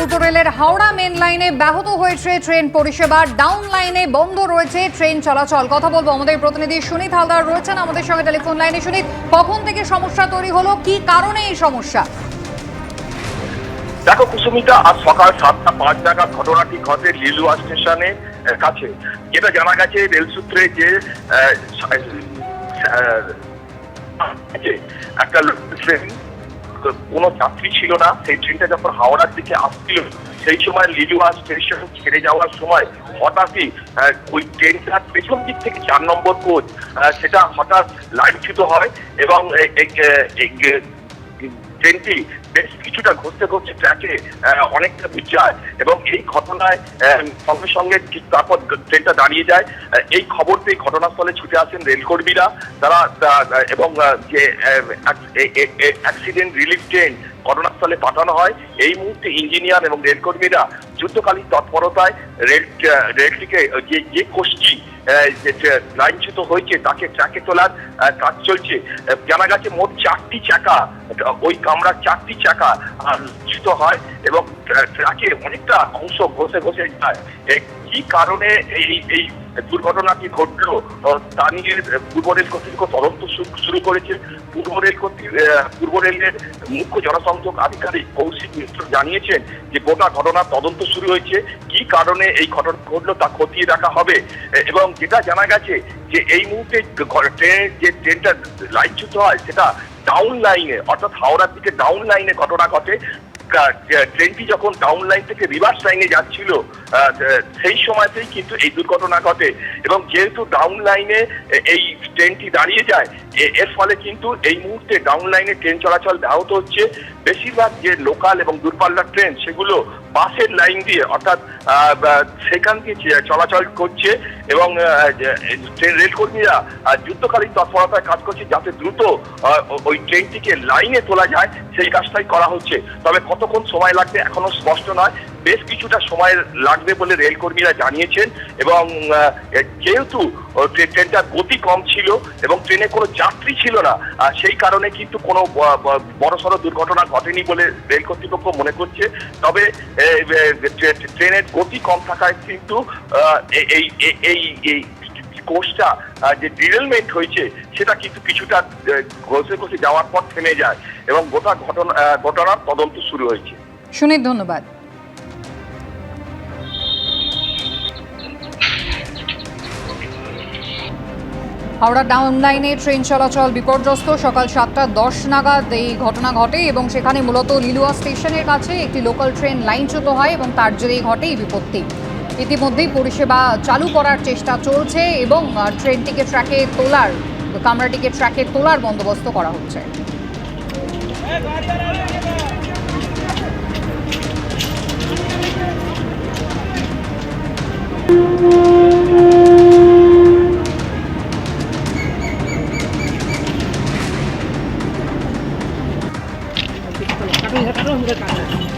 পূর্ব রেলের হাওড়া মেন লাইনে ব্যাহত হয়েছে ট্রেন পরিষেবা। ডাউন লাইনে বন্ধ রয়েছে ট্রেন চলাচল। কথা বলব আমাদের প্রতিনিধি সুনীত হালদার রয়েছেন। আমাদের সঙ্গে টেলিফোন লাইনে সুনীত, কখন থেকে সমস্যা তৈরি হলো? কি কারণে এই সমস্যা? দেখো কুসুমিতা, আজ সকাল সাতটা পাঁচ নাগাদ ঘটনাটি ঘটে লিলুয়া স্টেশনে কাছে। যেটা জানা গেছে রেল সূত্রে যে একটা কোনো যাত্রী ছিল না। সেই ট্রেনটা যখন হাওড়ার দিকে আসছিল, সেই সময় লিলুয়া স্টেশন ছেড়ে যাওয়ার সময় হঠাৎই ওই ট্রেনটার পেছন দিক থেকে চার নম্বর কোচ সেটা হঠাৎ লাইনচ্যুত হয় এবং ট্রেনটি বেশ কিছুটা ঘটতে ঘুরতে ট্র্যাকে অনেকটা যায় এবং এই ঘটনায় সঙ্গে সঙ্গে ঠিক তারপর ট্রেনটা দাঁড়িয়ে যায়। এই খবর পেয়ে ঘটনাস্থলে ছুটে আসেন রেলকর্মীরা। তারা এবং যে অ্যাক্সিডেন্ট রিলিফ ট্রেন ঘটনাস্থলে পাঠানো হয়। এই মুহূর্তে ইঞ্জিনিয়ার এবং রেলকর্মীরা যুদ্ধকালীন তৎপরতায় রেল রেলটিকে যে যে যে লাইনচ্যুত হয়েছে তাকে ট্র্যাকে তোলার কাজ চলছে। জানা গেছে মোট চারটি চাকা, ওই কামরার চারটি চাকা চ্যুত হয় এবং ট্রা- ট্রাকে অনেকটা অংশ ঘষে ঘষে যায়। কি কারণে এই এই দুর্ঘটনাটি ঘটলো? তা নিয়ে পূর্ব রেল কর্তৃপক্ষ তদন্ত শুরু করেছে। পূর্ব রেল পূর্ব রেলের মুখ্য জনসংযোগ আধিকারিক কৌশিক মিত্র জানিয়েছেন যে গোটা ঘটনার তদন্ত শুরু হয়েছে। কি কারণে এই ঘটনা ঘটলো তা খতিয়ে দেখা হবে। এবং যেটা জানা গেছে যে এই মুহূর্তে ট্রেনের যে ট্রেনটা লাইনচ্যুত হয়, সেটা ডাউন লাইনে অর্থাৎ হাওড়ার দিকে ডাউন লাইনে ঘটনা ঘটে। ট্রেনটি যখন ডাউন লাইন থেকে রিভার্স লাইনে যাচ্ছিল সেই সময়তেই কিন্তু এই দুর্ঘটনা ঘটে। এবং যেহেতু ডাউন লাইনে এই ট্রেনটি দাঁড়িয়ে যায় এর ফলে কিন্তু এই মুহূর্তে ডাউন লাইনে ট্রেন চলাচল ব্যাহত হচ্ছে। বেশিরভাগ যে লোকাল এবং দূরপাল্লার ট্রেন সেগুলো বাসের লাইন দিয়ে অর্থাৎ সেখান দিয়ে চলাচল করছে এবং ট্রেন রেলকর্মীরা যুদ্ধকালীন তৎপরতায় কাজ করছে যাতে দ্রুত ওই ট্রেনটিকে লাইনে তোলা যায়, সেই কাজটাই করা হচ্ছে। তবে কতক্ষণ সময় লাগবে এখনও স্পষ্ট নয়। বেশ কিছুটা সময় লাগবে বলে রেলকর্মীরা জানিয়েছেন এবং যেহেতু ট্রেনটার গতি কম ছিল এবং ট্রেনে কোনো যাত্রী ছিল না। সেই কারণে কিন্তু কোনো বড়সড় দুর্ঘটনা ঘটেনি বলে রেল কর্তৃপক্ষ মনে করছে। তবে ট্রেনের গতি কম থাকায় কিন্তু এই এই এই কোর্সটা যে ডিরেলমেন্ট হয়েছে, সেটা কিন্তু কিছুটা ঘষে ঘষে যাওয়ার পর থেমে যায় এবং গোটা ঘটনা ঘটনার তদন্ত শুরু হয়েছে। সুনীত ধন্যবাদ। হাওড়া ডাউন লাইনে ট্রেন চলাচল বিপর্যস্ত। সকাল সাতটা দশ নাগাদ এই ঘটনা ঘটে এবং সেখানে মূলত লিলুয়া স্টেশনের কাছে একটি লোকাল ট্রেন লাইনচ্যুত হয় এবং তার জেরেই ঘটে এই বিপত্তি। ইতিমধ্যেই পরিষেবা চালু করার চেষ্টা চলছে এবং ট্রেনটিকে ট্র্যাকে তোলার, কামরাটিকে ট্র্যাকে তোলার বন্দোবস্ত করা হচ্ছে। Karena.